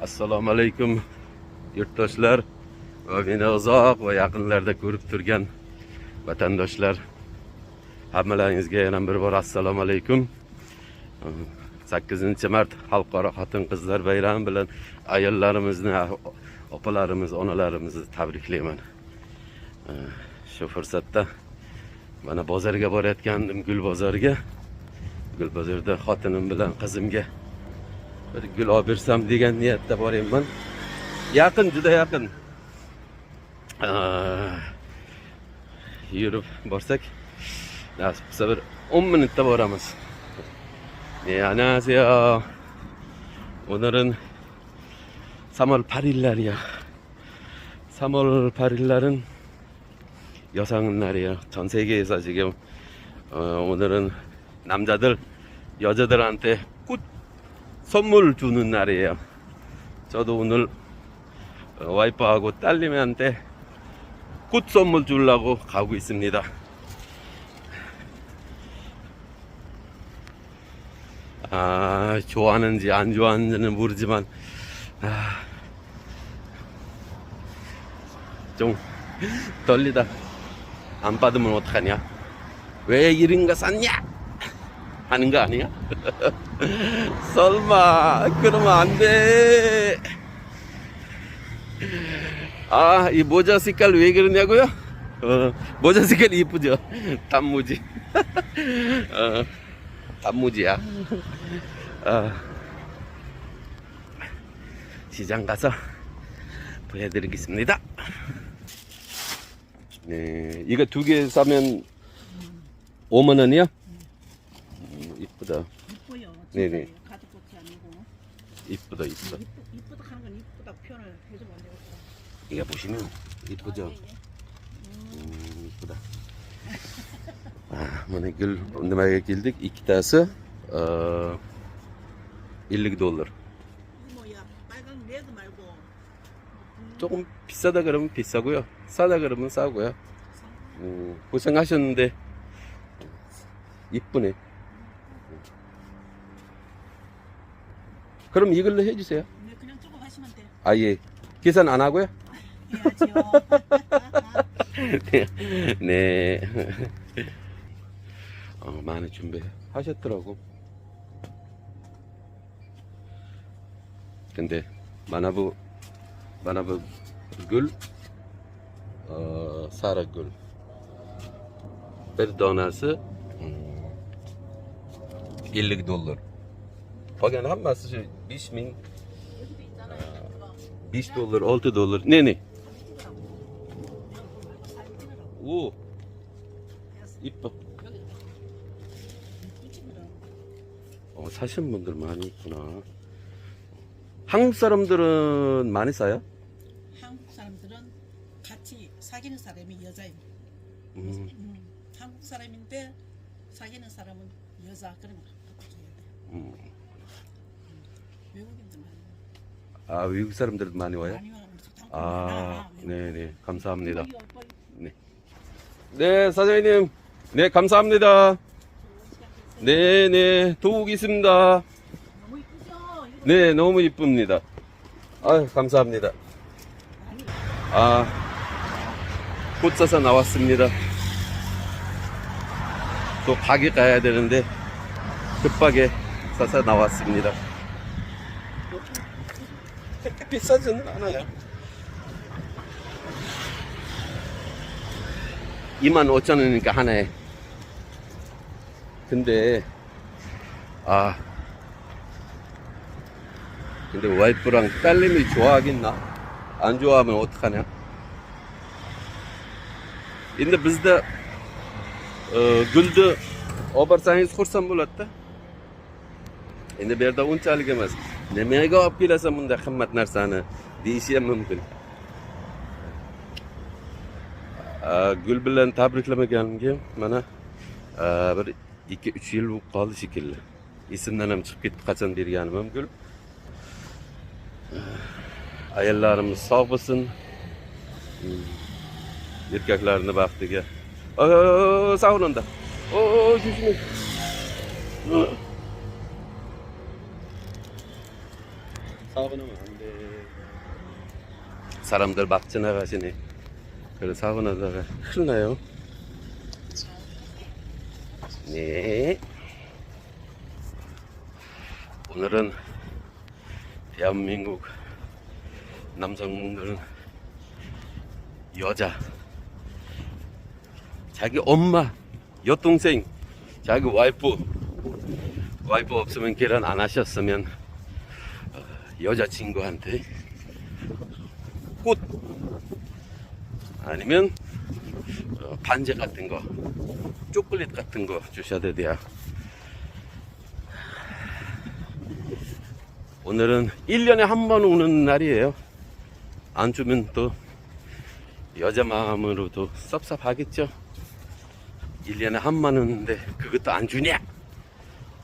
assalomu alaykum yurtdoshlar va meni uzoq va yaqinlarda ko'rib turgan vatandoshlar. Hammalaringizga yana bir bor assalomu alaykum. Sakkizinchi mart xalqaro xotin qizlar bayrami bilan ayollarimizni opalarimiz onalarimizni tabriklayman. Shu fursatda mana bozorga borayotgandim gul bozoriga gul bozorda xotinim bilan qizimga bir gul olib bersam degan niyatda boryapman yaqin juda yaqin yurib borsak nasib qilsa bir o'n minutda boramiz 네, 안녕하세요. 오늘은 3월 8일 날이야. 3월 8일 날은 여성 날이에요. 전 세계에서 지금 어, 오늘은 남자들 여자들한테 꽃 선물 주는 날이에요. 저도 오늘 어, 와이프하고 딸님한테 꽃 선물 주려고 가고 있습니다. 아, 좋아하는지 안 좋아하는지는 모르지만, 아, 좀 떨리다. 안 받으면 어떡하냐? 왜 이런 거 샀냐? 하는 거 아니야? 설마, 그러면 안 돼. 아, 이 모자 색깔 왜 그러냐고요? 어, 모자 색깔 이쁘죠? 단무지. 어, 단무지야. 어, 시장 가서 보여드리겠습니다. 네, 이거 두 개 사면 5만 원이야? 음, 이쁘다. 이뻐요. 네네. 진짜요. 가죽꽃이 아니고 이쁘다, 이쁘다. 이쁘, 이쁘다 하는 건 i쁘다 표현을 해주면 안 되겠어. 이거 보시면 이쁘죠? 아, 예, 예. 음, 이쁘다. 아, mana gul nimaga keldik? Ikkitasi 어, 1 dollar. 이 뭐야 빨간 레드 말고 조금 비싸다 그러면 비싸고요. 싸다 그러면 싸고요. 음, 고생하셨는데 이쁘네. 그럼 이걸로 해주세요. 네, 그냥 조금 하시면 돼요. 아 예 계산 안 하고요? 해야지요. 네. 어, 많이 준비하셨더라고. 근데 마나부 마나부 gül 어, sara gül bir donasi hmm, 50 dollar. Qolgani hammasi shu 5 ming 여기도 있잖아요. 그거. 5 dollar, 6 dollar. Ne ne? 오, 이뻐. 어, 사시는 분들 많이 있구나. 한국 사람들은 많이 사요? 한국 사람들은 같이 사귀는 사람이 여자예요. 음, 음, 한국 사람인데 사귀는 사람은 여자 그러면 바꿔줘야 돼요. 음. 외국인들 아, 외국 사람들도 많이 와요? 많이 아. 네네. 감사합니다. 우리 오빠 네, 사장님. 네, 감사합니다. 네네. 도우고 있습니다. 너무 이쁘죠? 이거 네, 너무 이쁩니다. 아유, 감사합니다. 아, 꽃 사서 나왔습니다. 또 가게 가야 되는데, 급하게 사서 나왔습니다. 비싸지는 않아요. 25,000원이니까 하나에. 근데, 아, 근데 와이프랑 딸님이 좋아하겠나? 안 좋아하면 어떡하냐? endi bizda gulni olib borsangiz xursand bo'ladida endi bu yerda unchalik emas. Nimaga olib kelasan bunday qimmat narsani? Deyishi ham mumkin. Gul bilan tabriklamaganimga mana bir ikki uch yil bo'lib qoldi shekilli. Esimdan ham chiqib ketdi qachon berganim ham gul. Ayollarimiz sog' bo'lsin. Hmm. erkaklarni baxtiga. Savranda 사고 나면 안 돼. 사람들 막 지나가시네. 그래 사고 나다가 큰일 나요. 네. 오늘은 대한민국 남성분들은 여자, 자기 엄마, 여동생, 자기 와이프, 와이프 없으면 결혼 안 하셨으면 어, 여자친구한테 꽃 아니면 어, 반지 같은 거, 초콜릿 같은 거 주셔야 돼요. 오늘은 1년에 한 번 오는 날이에요. 안 주면 또 여자 마음으로도 섭섭하겠죠. 1년에 한 번 오는데 그것도 안 주냐?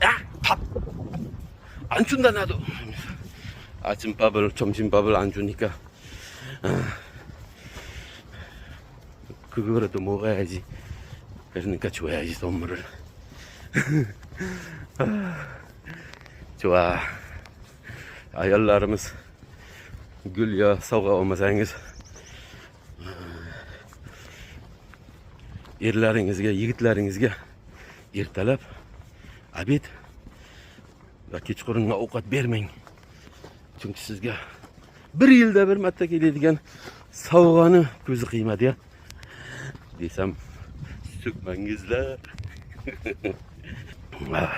야! 밥! 안 준다 나도! 아침밥을 점심밥을 안 주니까 아, 그거라도 먹어야지 그러니까 줘야지 선물을 아, 좋아 ayollarimiz gul yo sovg'a olmasangiz erlaringizga yigitlaringizga ertalab obed va kechqurungi ovqat bermang Chunki sizga bir yilda bir marta keladigan sovg'ani ko'zi qiymadi ya desam so'kmangizlar 아,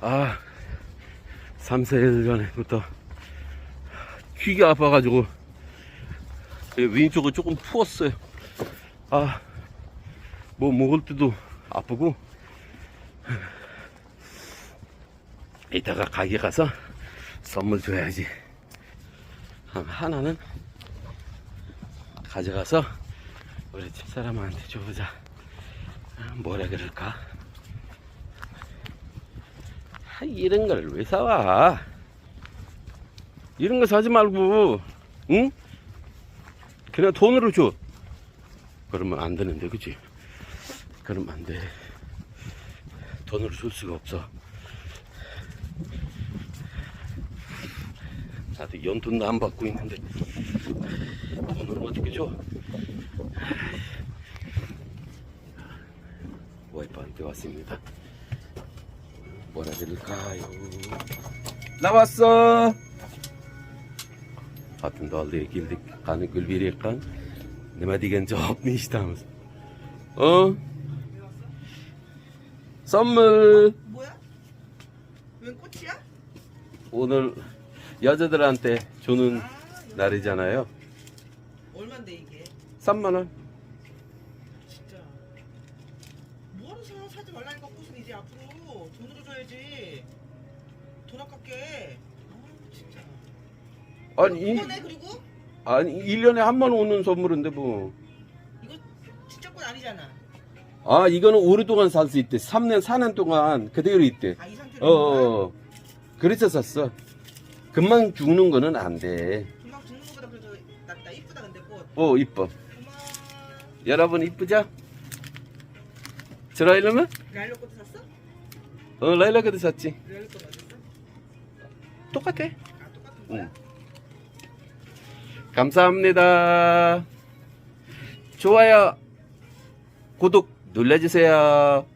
아 3, 4일 전에부터 귀가 아파가지고 왼쪽을 조금 부었어요. 아, 뭐 먹을 때도 아프고 이따가 가게 가서 선물 줘야지. 한- 하나는 가져가서 우리 집사람한테 줘보자. 아, 뭐라 그럴까? 아, 이런 걸 왜 사와? 이런 거 사지 말고, 응? 그냥 돈으로 줘. 그러면 안 되는데, 그치? 그러면 안 돼. 돈으로 줄 수가 없어. 나도 연돈도 안 받고 있는데, 돈으로 어떻게 줘? 와이프한테 왔습니다. 뭐라 그럴까요? 나왔어. Qani gul berayotgan. Nima degan javobni eshitamiz. 어? 선물 뭐야? 여자들한테 주는 아, 날이잖아요. 얼만데 이게? 3만 원. 진짜. 뭐하러 사? 사지 말라니까 꽃은 이제 앞으로 돈으로 줘야지. 돈 아깝게. 아, 진짜. 아니, 이, 이거네 그리고 아니 1년에 한 번 오는 선물인데 뭐. 이거 진짜 꽃 아니잖아. 아, 이거는 오랫동안 살 수 있대. 3년, 4년 동안 그대로 있대. 아 이 상태로. 어, 어, 어. 그래서 샀어. 금방 죽는 거는 안 돼. 금방 죽는 거보다 그래도 낫다. 이쁘다 근데 꽃. 어, 이뻐. 고마워. 여러분 이쁘죠? 저라 이러면? 라일로 꽃도 샀어? 어, 라일락에도 샀지. 라일로 꽃 어딨어? 똑같아. 아 똑같은 거야? 응. 감사합니다. 좋아요, 구독 눌러주세요.